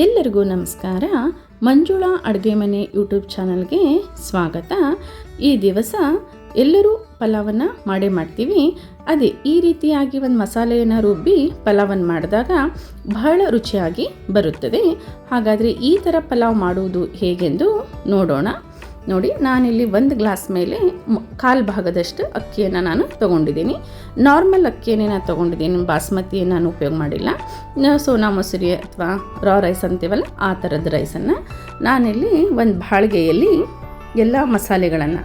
ಎಲ್ಲರಿಗೂ ನಮಸ್ಕಾರ. ಮಂಜುಳಾ ಅಡುಗೆ ಮನೆ ಯೂಟ್ಯೂಬ್ ಚಾನಲ್ಗೆ ಸ್ವಾಗತ. ಈ ದಿವಸ ಎಲ್ಲರೂ ಪಲಾವನ್ನು ಮಾಡೇ ಮಾಡ್ತೀವಿ. ಅದೇ ಈ ರೀತಿಯಾಗಿ ಒಂದು ಮಸಾಲೆಯನ್ನು ರುಬ್ಬಿ ಪಲಾವನ್ನು ಮಾಡಿದಾಗ ಬಹಳ ರುಚಿಯಾಗಿ ಬರುತ್ತದೆ. ಹಾಗಾದರೆ ಈ ಥರ ಪಲಾವ್ ಮಾಡುವುದು ಹೇಗೆಂದು ನೋಡೋಣ. ನೋಡಿ, ನಾನಿಲ್ಲಿ ಒಂದು ಗ್ಲಾಸ್ ಮೇಲೆ ಕಾಲು ಭಾಗದಷ್ಟು ಅಕ್ಕಿಯನ್ನು ನಾನು ತೊಗೊಂಡಿದ್ದೀನಿ. ನಾರ್ಮಲ್ ಅಕ್ಕಿಯನ್ನೇ ನಾನು ತೊಗೊಂಡಿದ್ದೀನಿ, ಬಾಸ್ಮತಿಯನ್ನು ನಾನು ಉಪಯೋಗ ಮಾಡಿಲ್ಲ. ಸೋನಾ ಮೊಸರಿ ಅಥವಾ ರಾ ರೈಸ್ ಅಂತೀವಲ್ಲ, ಆ ಥರದ ರೈಸನ್ನು ನಾನಿಲ್ಲಿ ಒಂದು ಬಾಳಿಗೆಯಲ್ಲಿ ಎಲ್ಲ ಮಸಾಲೆಗಳನ್ನು,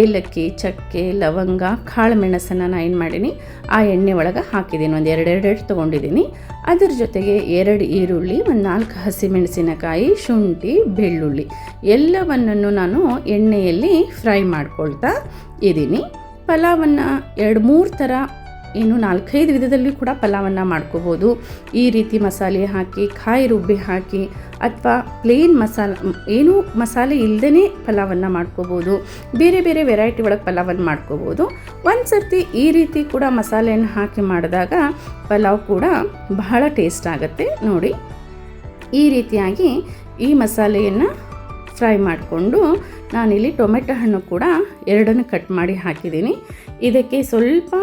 ಏಲಕ್ಕಿ, ಚಕ್ಕೆ, ಲವಂಗ ಕಾಳು ಮೆಣಸನ್ನು ನಾನು ಏನು ಮಾಡೀನಿ, ಆ ಎಣ್ಣೆ ಒಳಗೆ ಹಾಕಿದ್ದೀನಿ ಒಂದು ಎರಡೆರಡು ತೊಗೊಂಡಿದ್ದೀನಿ ಅದ್ರ ಜೊತೆಗೆ ಎರಡು ಈರುಳ್ಳಿ, ಒಂದು ನಾಲ್ಕು ಹಸಿಮೆಣಸಿನಕಾಯಿ, ಶುಂಠಿ, ಬೆಳ್ಳುಳ್ಳಿ. ಎಲ್ಲವನ್ನೂ ನಾನು ಎಣ್ಣೆಯಲ್ಲಿ ಫ್ರೈ ಮಾಡ್ಕೊಳ್ತಾ ಇದ್ದೀನಿ. ಪಲಾವನ್ನು ಎರಡು ಮೂರು ಥರ ಏನು ನಾಲ್ಕೈದು ವಿಧದಲ್ಲಿ ಕೂಡ ಪಲಾವನ್ನು ಮಾಡ್ಕೋಬೋದು. ಈ ರೀತಿ ಮಸಾಲೆ ಹಾಕಿ, ಕಾಯಿ ರುಬ್ಬಿ ಹಾಕಿ ಅಥವಾ ಪ್ಲೇನ್ ಮಸಾಲ, ಏನು ಮಸಾಲೆ ಇಲ್ಲದೇ ಪಲಾವನ್ನು ಮಾಡ್ಕೋಬೋದು. ಬೇರೆ ಬೇರೆ ವೆರೈಟಿ ಒಳಗೆ ಪಲಾವನ್ನು ಮಾಡ್ಕೋಬೋದು. ಒಂದು ಸರ್ತಿ ಈ ರೀತಿ ಕೂಡ ಮಸಾಲೆಯನ್ನು ಹಾಕಿ ಮಾಡಿದಾಗ ಪಲಾವ್ ಕೂಡ ಬಹಳ ಟೇಸ್ಟ್ ಆಗುತ್ತೆ ನೋಡಿ. ಈ ರೀತಿಯಾಗಿ ಈ ಮಸಾಲೆಯನ್ನು ಫ್ರೈ ಮಾಡಿಕೊಂಡು ನಾನಿಲ್ಲಿ ಟೊಮೆಟೊ ಹಣ್ಣು ಕೂಡ ಎರಡನ್ನು ಕಟ್ ಮಾಡಿ ಹಾಕಿದ್ದೀನಿ. ಇದಕ್ಕೆ ಸ್ವಲ್ಪ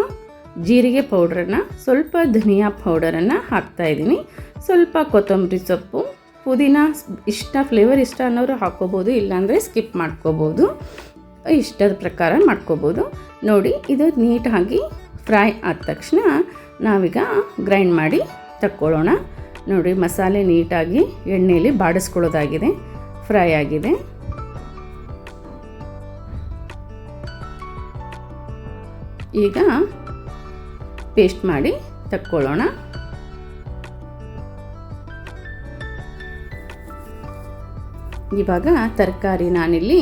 ಜೀರಿಗೆ ಪೌಡ್ರನ್ನು, ಸ್ವಲ್ಪ ಧನಿಯಾ ಪೌಡರನ್ನು ಹಾಕ್ತಾಯಿದ್ದೀನಿ ಸ್ವಲ್ಪ ಕೊತ್ತಂಬರಿ ಸೊಪ್ಪು, ಪುದೀನ ಇಷ್ಟ ಫ್ಲೇವರ್ ಇಷ್ಟ ಅನ್ನೋರು ಹಾಕ್ಕೋಬೋದು ಇಲ್ಲಾಂದರೆ ಸ್ಕಿಪ್ ಮಾಡ್ಕೋಬೋದು. ಇಷ್ಟದ ಪ್ರಕಾರ ಮಾಡ್ಕೋಬೋದು. ನೋಡಿ, ಇದು ನೀಟಾಗಿ ಫ್ರೈ ಆದ ತಕ್ಷಣ ನಾವೀಗ ಗ್ರೈಂಡ್ ಮಾಡಿ ತಕ್ಕೊಳ್ಳೋಣ. ನೋಡಿ, ಮಸಾಲೆ ನೀಟಾಗಿ ಎಣ್ಣೆಯಲ್ಲಿ ಬಾಡಿಸ್ಕೊಳ್ಳೋದಾಗಿದೆ ಫ್ರೈ ಆಗಿದೆ. ಈಗ ಪೇಸ್ಟ್ ಮಾಡಿ ತಕ್ಕೊಳ್ಳೋಣ. ಇವಾಗ ತರಕಾರಿ ನಾನಿಲ್ಲಿ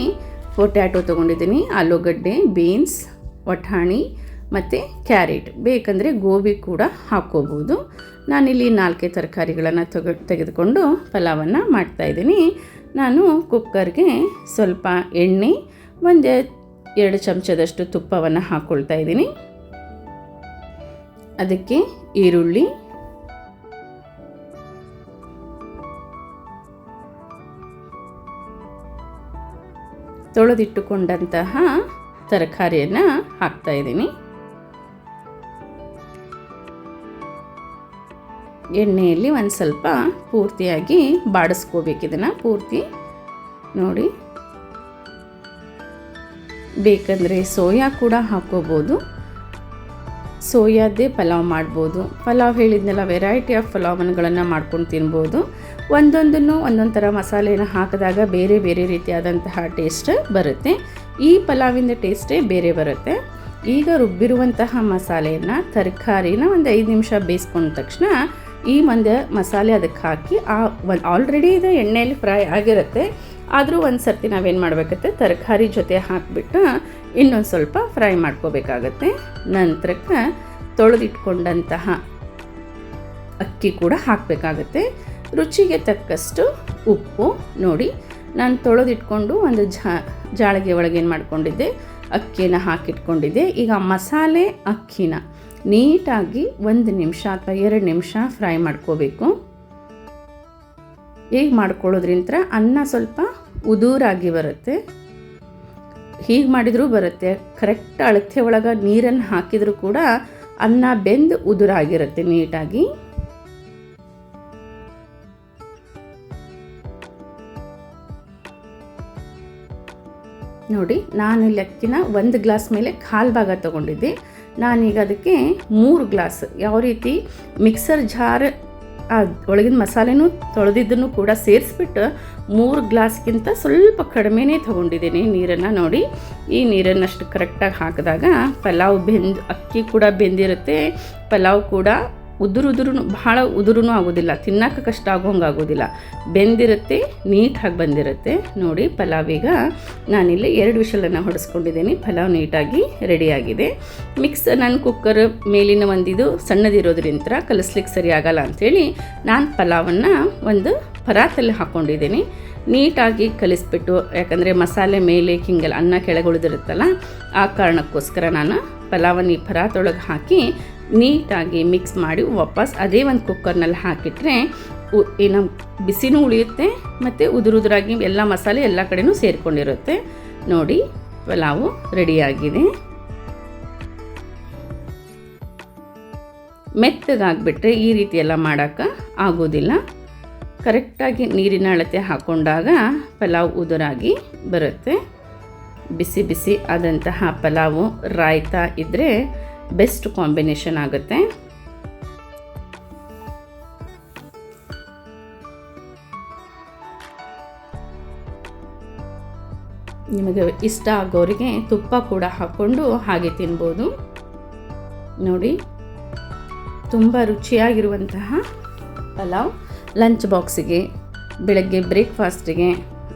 ಪೊಟ್ಯಾಟೊ ತೊಗೊಂಡಿದ್ದೀನಿ, ಆಲೂಗಡ್ಡೆ ಬೀನ್ಸ್ ವಟಾಣಿ ಮತ್ತು ಕ್ಯಾರೆಟ್ ಬೇಕಂದರೆ ಗೋಬಿ ಕೂಡ ಹಾಕ್ಕೋಬೋದು. ನಾನಿಲ್ಲಿ ನಾಲ್ಕೇ ತರಕಾರಿಗಳನ್ನು ತೆಗೆ, ತೆಗೆದುಕೊಂಡು ಪಲಾವನ್ನು ಮಾಡ್ತಾಯಿದ್ದೀನಿ ನಾನು ಕುಕ್ಕರ್ಗೆ ಸ್ವಲ್ಪ ಎಣ್ಣೆ, ಒಂದು ಎರಡು ಚಮಚದಷ್ಟು ತುಪ್ಪವನ್ನು ಹಾಕ್ಕೊಳ್ತಾ ಇದ್ದೀನಿ. ಅದಕ್ಕೆ ಈರುಳ್ಳಿ. ತೊಳೆದಿಟ್ಟುಕೊಂಡಂತಹ ತರಕಾರಿಯನ್ನು ಹಾಕ್ತಾ ಇದ್ದೀನಿ. ಎಣ್ಣೆಯಲ್ಲಿ ಒಂದು ಸ್ವಲ್ಪ ಪೂರ್ತಿಯಾಗಿ ಬಾಡಿಸ್ಕೋಬೇಕು ಇದನ್ನು ಪೂರ್ತಿ. ನೋಡಿ. ಬೇಕಂದರೆ ಸೋಯಾ ಕೂಡ ಹಾಕ್ಕೋಬೋದು ಸೋಯಾದೇ ಪಲಾವ್ ಮಾಡ್ಬೋದು. ಪಲಾವ್ ಹೇಳಿದ್ನೆಲ್ಲ ವೆರೈಟಿ ಆಫ್ ಪಲಾವನ್ಗಳನ್ನು ಮಾಡ್ಕೊಂಡು ತಿನ್ಬೋದು. ಒಂದೊಂದನ್ನು ಒಂದೊಂದು ಥರ ಮಸಾಲೆನ ಹಾಕಿದಾಗ ಬೇರೆ ಬೇರೆ ರೀತಿಯಾದಂತಹ ಟೇಸ್ಟ್ ಬರುತ್ತೆ. ಈ ಪಲಾವಿಂದ ಟೇಸ್ಟೇ ಬೇರೆ ಬರುತ್ತೆ. ಈಗ ರುಬ್ಬಿರುವಂತಹ ಮಸಾಲೆಯನ್ನು ತರಕಾರಿನ ಒಂದು ಐದು ನಿಮಿಷ ಬೇಯಿಸ್ಕೊಂಡ ತಕ್ಷಣ ಈ ಮಂದ್ಯ ಮಸಾಲೆ ಅದಕ್ಕೆ ಹಾಕಿ, ಆ ಒಂದು ಆಲ್ರೆಡಿ ಇದು ಎಣ್ಣೆಯಲ್ಲಿ ಫ್ರೈ ಆಗಿರುತ್ತೆ. ಆದರೂ ಒಂದು ಸರ್ತಿ ನಾವೇನು ಮಾಡಬೇಕತ್ತೆ? ತರಕಾರಿ ಜೊತೆ ಹಾಕಿಬಿಟ್ಟು ಇನ್ನೊಂದು ಸ್ವಲ್ಪ ಫ್ರೈ ಮಾಡ್ಕೋಬೇಕಾಗತ್ತೆ. ನಂತರಕ್ಕೆ ತೊಳೆದಿಟ್ಕೊಂಡಂತಹ ಅಕ್ಕಿ ಕೂಡ ಹಾಕಬೇಕಾಗತ್ತೆ. ರುಚಿಗೆ ತಕ್ಕಷ್ಟು ಉಪ್ಪು ನೋಡಿ. ನಾನು ತೊಳೆದಿಟ್ಕೊಂಡು ಒಂದು ಜಾ, ಜಾಳಿಗೆ ಒಳಗೇನು ಮಾಡ್ಕೊಂಡಿದ್ದೆ? ಅಕ್ಕಿನ ಹಾಕಿಟ್ಕೊಂಡಿದ್ದೆ. ಈಗ ಮಸಾಲೆ, ಅಕ್ಕಿನ. ನೀಟಾಗಿ ಒಂದು ನಿಮಿಷ ಅಥವಾ ಎರಡು ನಿಮಿಷ ಫ್ರೈ ಮಾಡ್ಕೋಬೇಕು. ಹೀಗೆ ಮಾಡ್ಕೊಳ್ಳೋದ್ರಿಂದ ಅನ್ನ ಸ್ವಲ್ಪ ಉದುರಾಗಿ ಬರುತ್ತೆ. ಹೀಗೆ ಮಾಡಿದರೂ ಬರುತ್ತೆ. ಕರೆಕ್ಟ್ ಅಳತೆ ಒಳಗೆ ನೀರನ್ನು ಹಾಕಿದರೂ ಕೂಡ ಅನ್ನ ಬೆಂದು ಉದುರಾಗಿರುತ್ತೆ ನೀಟಾಗಿ. ನೋಡಿ, ನಾನು ಇಲ್ಲಿ ಅಕ್ಕಿನ ಒಂದು ಗ್ಲಾಸ್ ಮೇಲೆ ಕಾಲು ಭಾಗ ತೊಗೊಂಡಿದ್ದೆ. ನಾನೀಗ ಅದಕ್ಕೆ ಮೂರು ಗ್ಲಾಸ್ ಯಾವ ರೀತಿ ಮಿಕ್ಸರ್ ಜಾರ್ ಆ ಒಳಗಿನ ಮಸಾಲೆನೂ ತೊಳೆದಿದ್ದನ್ನು ಕೂಡ ಸೇರಿಸ್ಬಿಟ್ಟು ಮೂರು ಗ್ಲಾಸ್ಗಿಂತ ಸ್ವಲ್ಪ ಕಡಿಮೆನೇ ತೊಗೊಂಡಿದ್ದೀನಿ ನೀರನ್ನು ನೋಡಿ. ಈ ನೀರನ್ನಷ್ಟು ಕರೆಕ್ಟಾಗಿ ಹಾಕಿದಾಗ ಪಲಾವ್ ಬೆಂದು ಅಕ್ಕಿ ಕೂಡ ಬೆಂದಿರುತ್ತೆ, ಪಲಾವ್ ಕೂಡ ಉದುರು ಉದುರು ಭಾಳ ಉದುರು ಆಗೋದಿಲ್ಲ. ತಿನ್ನೋಕೆ ಕಷ್ಟ ಆಗೋಂಗೆ ಆಗೋದಿಲ್ಲ. ಬೆಂದಿರುತ್ತೆ, ನೀಟಾಗಿ ಬಂದಿರುತ್ತೆ. ನೋಡಿ, ಪಲಾವ್ ಈಗ ನಾನಿಲ್ಲಿ ಎರಡು ವಿಷಲನ್ನು ಹೊಡೆಸ್ಕೊಂಡಿದ್ದೀನಿ. ಪಲಾವ್ ನೀಟಾಗಿ ರೆಡಿಯಾಗಿದೆ. ಮಿಕ್ಸ್, ನನ್ನ ಕುಕ್ಕರ್ ಮೇಲಿನ ಒಂದಿದು ಸಣ್ಣದಿರೋದ್ರಿಂದ ಕಲಿಸ್ಲಿಕ್ಕೆ ಸರಿ ಆಗಲ್ಲ ಅಂಥೇಳಿ ನಾನು ಪಲಾವನ್ನು ಒಂದು ಪರಾತಲ್ಲಿ ಹಾಕ್ಕೊಂಡಿದ್ದೀನಿ ನೀಟಾಗಿ ಕಲಿಸ್ಬಿಟ್ಟು, ಯಾಕಂದರೆ ಮಸಾಲೆ ಮೇಲೆ ಹಿಂಗೆಲ್ಲ ಅನ್ನ ಕೆಳಗೆ ಉಳಿದಿರುತ್ತಲ್ಲ, ಆ ಕಾರಣಕ್ಕೋಸ್ಕರ ನಾನು ಪಲಾವನ್ನು ಈ ಪರಾತೊಳಗೆ ಹಾಕಿ ನೀಟಾಗಿ ಮಿಕ್ಸ್ ಮಾಡಿ ವಾಪಸ್ ಅದೇ ಒಂದು ಕುಕ್ಕರ್ನಲ್ಲಿ ಹಾಕಿಟ್ರೆ ಏನು ಬಿಸಿನೂ ಉಳಿಯುತ್ತೆ, ಮತ್ತು ಉದುರುದುರಾಗಿ ಎಲ್ಲ ಮಸಾಲೆ ಎಲ್ಲ ಕಡೆಯೂ ಸೇರಿಕೊಂಡಿರುತ್ತೆ. ನೋಡಿ, ಪಲಾವು ರೆಡಿಯಾಗಿದೆ. ಮೆತ್ತಗಾಗ್ಬಿಟ್ರೆ ಈ ರೀತಿ ಎಲ್ಲ ಮಾಡೋಕ್ಕೆ ಆಗೋದಿಲ್ಲ. ಕರೆಕ್ಟಾಗಿ ನೀರಿನ ಅಳತೆ ಹಾಕ್ಕೊಂಡಾಗ ಪಲಾವ್ ಉದುರಾಗಿ ಬರುತ್ತೆ. ಬಿಸಿ ಬಿಸಿ ಆದಂತಹ ಪಲಾವು ರಾಯ್ತಾ ಇದ್ದರೆ ಬೆಸ್ಟ್ ಕಾಂಬಿನೇಷನ್ ಆಗುತ್ತೆ. ನಿಮಗೆ ಇಷ್ಟ ಆಗೋರಿಗೆ ತುಪ್ಪ ಕೂಡ ಹಾಕ್ಕೊಂಡು ಹಾಗೆ ತಿನ್ಬೋದು. ನೋಡಿ, ತುಂಬ ರುಚಿಯಾಗಿರುವಂತಹ ಪಲಾವ್ ಲಂಚ್ ಬಾಕ್ಸಿಗೆ, ಬೆಳಗ್ಗೆ ಬ್ರೇಕ್ಫಾಸ್ಟಿಗೆ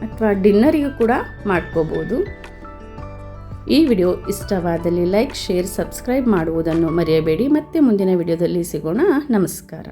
ಅಥವಾ ಡಿನ್ನರಿಗೂ ಕೂಡ ಮಾಡ್ಕೋಬೋದು. ಈ ವಿಡಿಯೋ ಇಷ್ಟವಾದಲ್ಲಿ ಲೈಕ್ ಶೇರ್ ಸಬ್ಸ್ಕ್ರೈಬ್ ಮಾಡುವುದನ್ನು ಮರೆಯಬೇಡಿ. ಮತ್ತೆ ಮುಂದಿನ ವಿಡಿಯೋದಲ್ಲಿ ಸಿಗೋಣ. ನಮಸ್ಕಾರ.